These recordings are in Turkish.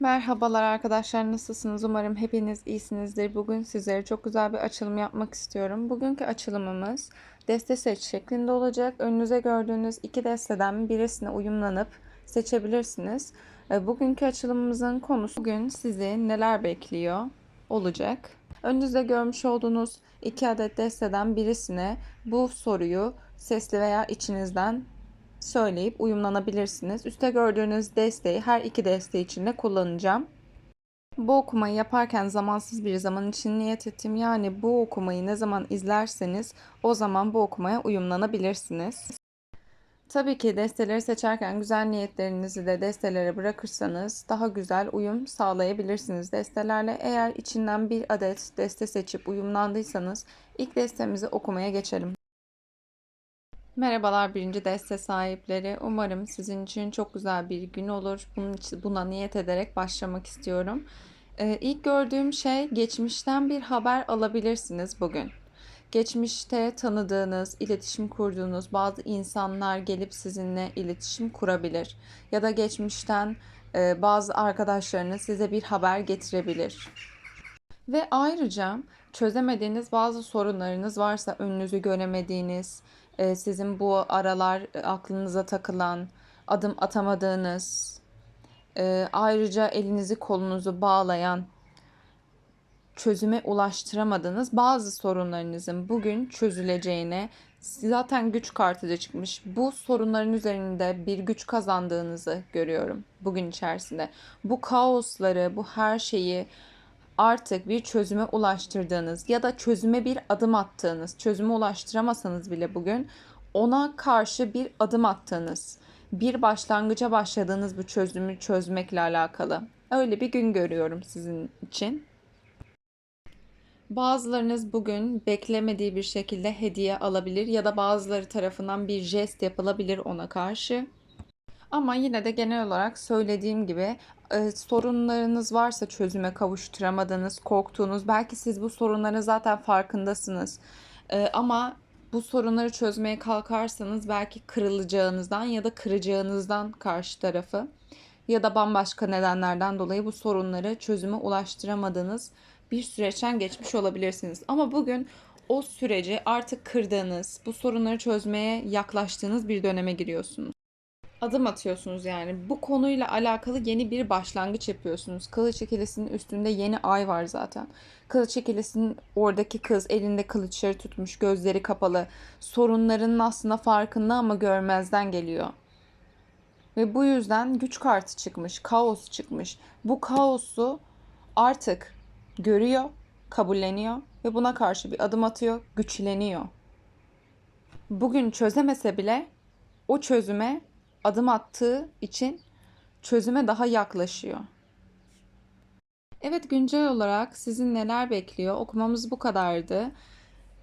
Merhabalar arkadaşlar nasılsınız? Umarım hepiniz iyisinizdir. Bugün sizlere çok güzel bir açılım yapmak istiyorum. Bugünkü açılımımız deste seç şeklinde olacak. Önünüze gördüğünüz iki desteden birisine uyumlanıp seçebilirsiniz. E, Bugünkü açılımımızın konusu bugün sizi neler bekliyor olacak. Önünüzde görmüş olduğunuz iki adet desteden birisine bu soruyu sesli veya içinizden söyleyip uyumlanabilirsiniz. Üste gördüğünüz desteği her iki deste için de kullanacağım. Bu okumayı yaparken zamansız bir zaman için niyet ettim. Yani bu okumayı ne zaman izlerseniz o zaman bu okumaya uyumlanabilirsiniz. Tabii ki desteleri seçerken güzel niyetlerinizi de destelere bırakırsanız daha güzel uyum sağlayabilirsiniz destelerle. Eğer içinden bir adet deste seçip uyumlandıysanız ilk destemizi okumaya geçelim. Merhabalar birinci deste sahipleri. Umarım sizin için çok güzel bir gün olur. Bunun için, buna niyet ederek başlamak istiyorum. Ee, ilk gördüğüm şey geçmişten bir haber alabilirsiniz bugün. Geçmişte tanıdığınız, iletişim kurduğunuz bazı insanlar gelip sizinle iletişim kurabilir. Ya da geçmişten e, bazı arkadaşlarınız size bir haber getirebilir. Ve ayrıca çözemediğiniz bazı sorunlarınız varsa önünüzü göremediğiniz, e, sizin bu aralar e, aklınıza takılan, adım atamadığınız, e, ayrıca elinizi kolunuzu bağlayan, çözüme ulaştıramadığınız bazı sorunlarınızın bugün çözüleceğine zaten güç kartı da çıkmış. Bu sorunların üzerinde bir güç kazandığınızı görüyorum bugün içerisinde. Bu kaosları, bu her şeyi artık bir çözüme ulaştırdığınız ya da çözüme bir adım attığınız, çözüme ulaştıramasanız bile bugün ona karşı bir adım attığınız, bir başlangıca başladığınız bu çözümü çözmekle alakalı. Öyle bir gün görüyorum sizin için. Bazılarınız bugün beklemediği bir şekilde hediye alabilir ya da bazıları tarafından bir jest yapılabilir ona karşı. Ama yine de genel olarak söylediğim gibi e, sorunlarınız varsa çözüme kavuşturamadığınız, korktuğunuz, belki siz bu sorunların zaten farkındasınız. E, ama bu sorunları çözmeye kalkarsanız belki kırılacağınızdan ya da kıracağınızdan karşı tarafı ya da bambaşka nedenlerden dolayı bu sorunları çözüme ulaştıramadığınız bir süreçten geçmiş olabilirsiniz. Ama bugün o süreci artık kırdığınız, bu sorunları çözmeye yaklaştığınız bir döneme giriyorsunuz adım atıyorsunuz yani. Bu konuyla alakalı yeni bir başlangıç yapıyorsunuz. Kılıç ikilisinin üstünde yeni ay var zaten. Kılıç ikilisinin oradaki kız elinde kılıçları tutmuş, gözleri kapalı. Sorunlarının aslında farkında ama görmezden geliyor. Ve bu yüzden güç kartı çıkmış, kaos çıkmış. Bu kaosu artık görüyor, kabulleniyor ve buna karşı bir adım atıyor, güçleniyor. Bugün çözemese bile o çözüme adım attığı için çözüme daha yaklaşıyor. Evet güncel olarak sizin neler bekliyor? Okumamız bu kadardı.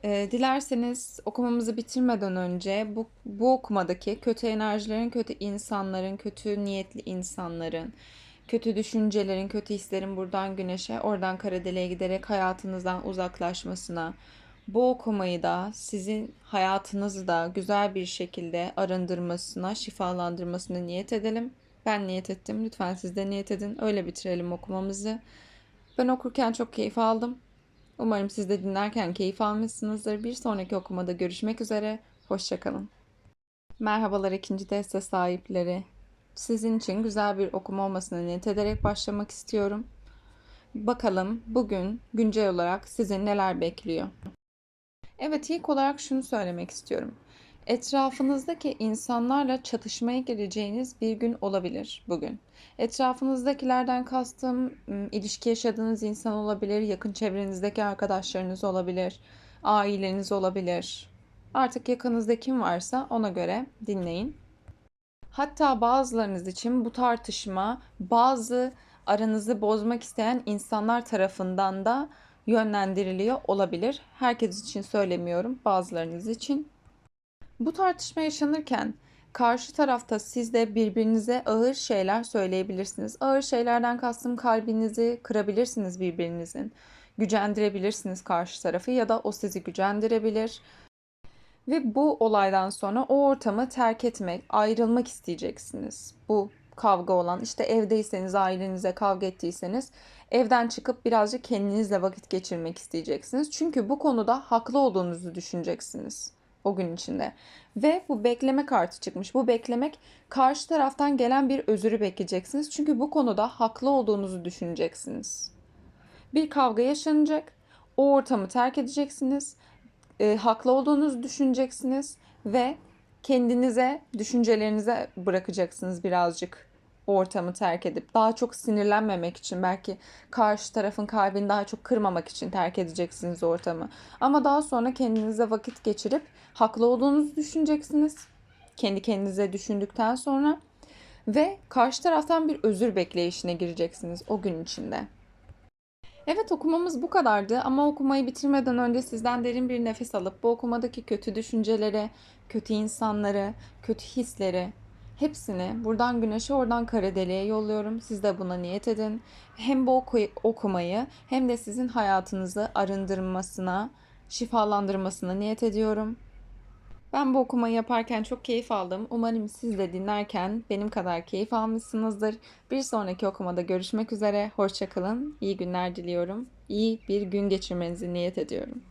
Ee, dilerseniz okumamızı bitirmeden önce bu, bu okumadaki kötü enerjilerin, kötü insanların, kötü niyetli insanların, kötü düşüncelerin, kötü hislerin buradan güneşe, oradan kara deliğe giderek hayatınızdan uzaklaşmasına, bu okumayı da sizin hayatınızı da güzel bir şekilde arındırmasına, şifalandırmasına niyet edelim. Ben niyet ettim. Lütfen siz de niyet edin. Öyle bitirelim okumamızı. Ben okurken çok keyif aldım. Umarım siz de dinlerken keyif almışsınızdır. Bir sonraki okumada görüşmek üzere. Hoşçakalın. Merhabalar ikinci deste sahipleri. Sizin için güzel bir okuma olmasına niyet ederek başlamak istiyorum. Bakalım bugün güncel olarak sizi neler bekliyor? Evet, ilk olarak şunu söylemek istiyorum. Etrafınızdaki insanlarla çatışmaya gireceğiniz bir gün olabilir bugün. Etrafınızdakilerden kastım ilişki yaşadığınız insan olabilir, yakın çevrenizdeki arkadaşlarınız olabilir, aileniz olabilir. Artık yakınızda kim varsa ona göre dinleyin. Hatta bazılarınız için bu tartışma bazı aranızı bozmak isteyen insanlar tarafından da yönlendiriliyor olabilir. Herkes için söylemiyorum, bazılarınız için. Bu tartışma yaşanırken karşı tarafta siz de birbirinize ağır şeyler söyleyebilirsiniz. Ağır şeylerden kastım kalbinizi kırabilirsiniz birbirinizin. Gücendirebilirsiniz karşı tarafı ya da o sizi gücendirebilir. Ve bu olaydan sonra o ortamı terk etmek, ayrılmak isteyeceksiniz. Bu kavga olan işte evdeyseniz ailenize kavga ettiyseniz evden çıkıp birazcık kendinizle vakit geçirmek isteyeceksiniz. Çünkü bu konuda haklı olduğunuzu düşüneceksiniz o gün içinde. Ve bu bekleme kartı çıkmış. Bu beklemek karşı taraftan gelen bir özürü bekleyeceksiniz. Çünkü bu konuda haklı olduğunuzu düşüneceksiniz. Bir kavga yaşanacak. O ortamı terk edeceksiniz. E, haklı olduğunuzu düşüneceksiniz ve kendinize, düşüncelerinize bırakacaksınız birazcık ortamı terk edip daha çok sinirlenmemek için belki karşı tarafın kalbini daha çok kırmamak için terk edeceksiniz ortamı. Ama daha sonra kendinize vakit geçirip haklı olduğunuzu düşüneceksiniz. Kendi kendinize düşündükten sonra ve karşı taraftan bir özür bekleyişine gireceksiniz o gün içinde. Evet okumamız bu kadardı ama okumayı bitirmeden önce sizden derin bir nefes alıp bu okumadaki kötü düşünceleri, kötü insanları, kötü hisleri hepsini buradan güneşe oradan kara deliğe yolluyorum. Siz de buna niyet edin. Hem bu oku- okumayı hem de sizin hayatınızı arındırmasına, şifalandırmasına niyet ediyorum. Ben bu okumayı yaparken çok keyif aldım. Umarım siz de dinlerken benim kadar keyif almışsınızdır. Bir sonraki okumada görüşmek üzere. Hoşçakalın. İyi günler diliyorum. İyi bir gün geçirmenizi niyet ediyorum.